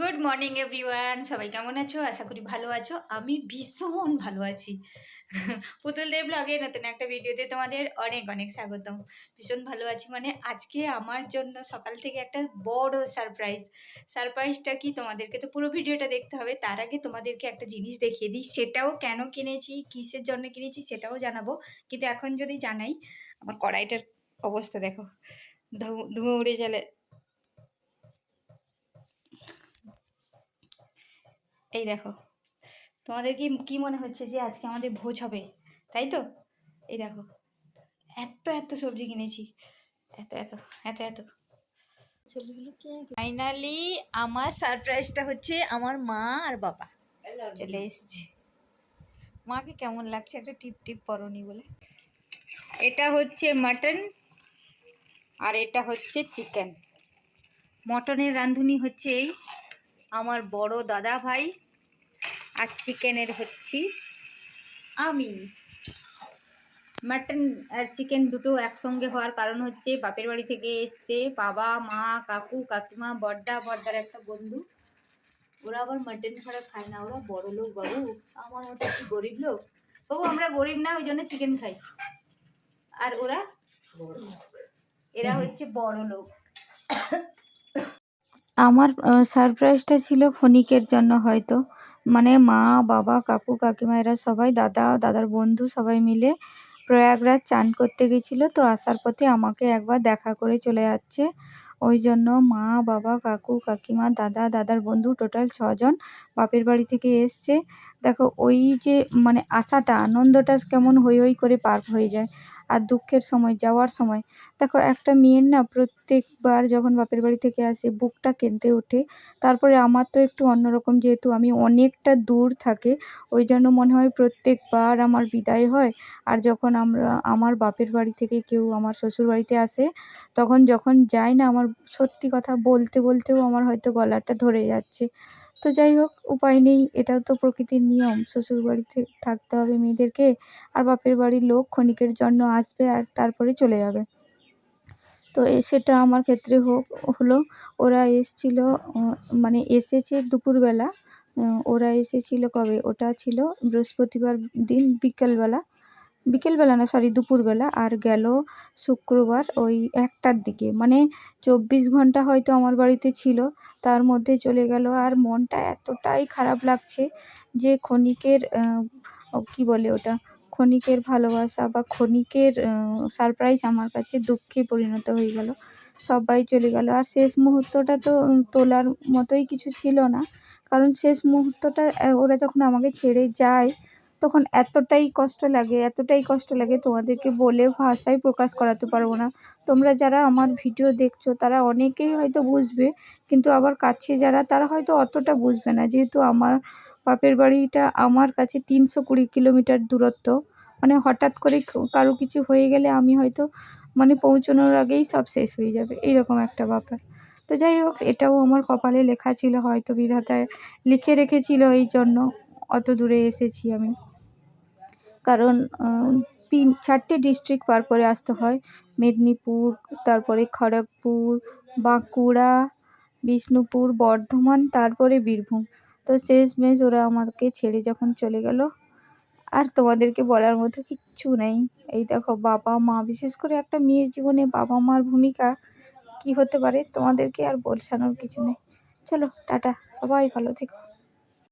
Good morning everyone সবাই কেমন আছো? আশা করি ভালো আছো। আমি ভীষণ ভালো আছি। পুতুল দেব ব্লগে নতুন একটা ভিডিওতে তোমাদের অনেক অনেক স্বাগতম। ভীষণ ভালো আছি। মানে আজকে আমার জন্য সকাল থেকে একটা বড় সারপ্রাইজ সারপ্রাইজটা কি? তোমাদেরকে তো পুরো ভিডিওটা দেখতে হবে। তার আগে তোমাদেরকে একটা জিনিস দেখিয়ে দিই। সেটাও কেন কিনেছি? কিসের জন্য কিনেছি? সেটাও জানাব। কিন্তু এখন যদি জানাই, আমার কড়াইটার অবস্থা দেখো। ধু- উড়ে গেলে এই দেখো। তোমাদের কি কি মনে হচ্ছে যে আজকে আমাদের ভোজ হবে? তাই তো? এই দেখো। এত এত সবজি কিনেছি। এত এত এত এত। ফাইনালি আমার সারপ্রাইজটা হচ্ছে আমার মা আর বাবা। চলে এসছে। মাকে কেমন লাগছে? একটা টিপ টিপ পরনি বলে। এটা হচ্ছে মাটন আর এটা হচ্ছে চিকেন মটনের রাঁধুনি হচ্ছে এই আমার বড় দাদা ভাই আর চিকেনের হচ্ছি আমি। মাটন আর চিকেন দুটো একসঙ্গে হওয়ার কারণ হচ্ছে বাপের বাড়ি থেকে এসছে বাবা মা কাকু কাকিমা বড়দা বড়দার একটা বন্ধু। ওরা আবার মাটন ছাড়া খায় না ওরা বড় লোক বাবু। আমার মতো একটু গরিব লোক। বাবু আমরা গরিব না ওই জন্য চিকেন খাই। আর ওরা? এরা হচ্ছে বড় লোক। আমার সারপ্রাইজটা ছিল ক্ষণিকের জন্য হয়তো। মানে মা, বাবা, কাকু কাকিমা এরা সবাই, দাদা, দাদার বন্ধু সবাই মিলে প্রয়াগরাজ চান করতে গেছিল। তো আসার পথে আমাকে একবার দেখা করে চলে যাচ্ছে। ওই জন্য মা, বাবা, কাকু, কাকিমা, দাদা, দাদার বন্ধু টোটাল ছজন বাপের বাড়ি থেকে এসছে। দেখো, ওই যে মানে আশাটা, আনন্দটা কেমন হই হই করে পার হয়ে যায়। আর দুঃখের সময়, যাওয়ার সময়। দেখো, একটা মেয়ের না প্রত্যেকবার যখন বাপের বাড়ি থেকে আসে, বুকটা কেঁদে ওঠে। তারপরে আমার তো একটু অন্যরকম, যেহেতু আমি অনেকটা দূর থাকে, ওই জন্য মনে হয় প্রত্যেকবার আমার বিদায় হয়। আর যখন আমরা, আমার বাপের বাড়ি থেকে কেউ আমার শ্বশুর বাড়িতে আসে, তখন যখন যাই না, আমার সত্যি কথা বলতে, বলতেও আমার হয়তো গলাটা ধরে যাচ্ছে। তো যাই হোক, উপায় নেই। এটাও তো প্রকৃতির নিয়ম। শ্বশুর বাড়িতে থাকতে হবে মেয়েদেরকে, আর বাপের বাড়ির লোক ক্ষণিকের জন্য আসবে আর তারপরে চলে যাবে। তো সেটা আমার ক্ষেত্রে হোক হলো, ওরা এসছিল মানে এসেছে দুপুরবেলা। ওরা এসেছিল কবে? ওটা ছিল বৃহস্পতিবার দিন, বিকেলবেলা। বিকেলবেলা না সরি দুপুরবেলা আর গেল শুক্রবার ওই একটার দিকে। মানে চব্বিশ ঘণ্টা হয়তো আমার বাড়িতে ছিল, তার মধ্যে চলে গেল। আর মনটা এতটাই খারাপ লাগছে যে ক্ষণিকের কী বলে ওটা, ক্ষণিকের ভালোবাসা বা ক্ষণিকের সারপ্রাইজ আমার কাছে দুঃখে পরিণত হয়ে গেল। সবাই চলে গেল। আর শেষ মুহূর্তটা তো তোলার মতোই কিছু ছিল না। কারণ শেষ মুহূর্তটা ওরা যখন আমাকে ছেড়ে যায় তখন এতটাই কষ্ট লাগে, এতটাই কষ্ট লাগে তোমাদেরকে বলে ভাষায় প্রকাশ করাতে পারব না। তোমরা যারা আমার ভিডিও দেখছ, তারা অনেকেই হয়তো বুঝবে, কিন্তু আবার কাছে যারা, তারা হয়তো অতটা বুঝবে না। যেহেতু আমার বাপের বাড়িটা আমার কাছে তিনশো কুড়ি কিলোমিটার দূরত্ব মানে হঠাৎ করে কারও কিছু হয়ে গেলে আমি হয়তো মানে পৌঁছানোর আগেই সব শেষ হয়ে যাবে, এইরকম একটা ব্যাপার। তো যাই হোক, এটাও আমার কপালে লেখা ছিল, হয়তো বিধাতায় লিখে রেখেছিল এই জন্য অত দূরে এসেছি আমি। কারণ তিন, চারটে ডিস্ট্রিক্ট পার করে আসতে হয়। মেদিনীপুর, তারপরে খড়গপুর, বাঁকুড়া, বিষ্ণুপুর, বর্ধমান, তারপরে বীরভূম। তো শেষমেশ ওরা আমাকে ছেড়ে যখন চলে গেল, আর তোমাদেরকে বলার মতো কিচ্ছু নেই। এই দেখো, বাবা মা, বিশেষ করে একটা মেয়ের জীবনে বাবা মার ভূমিকা কি হতে পারে তোমাদেরকে আর বোঝানোর কিছু নেই। চলো, টাটা, সবাই ভালো থেকো।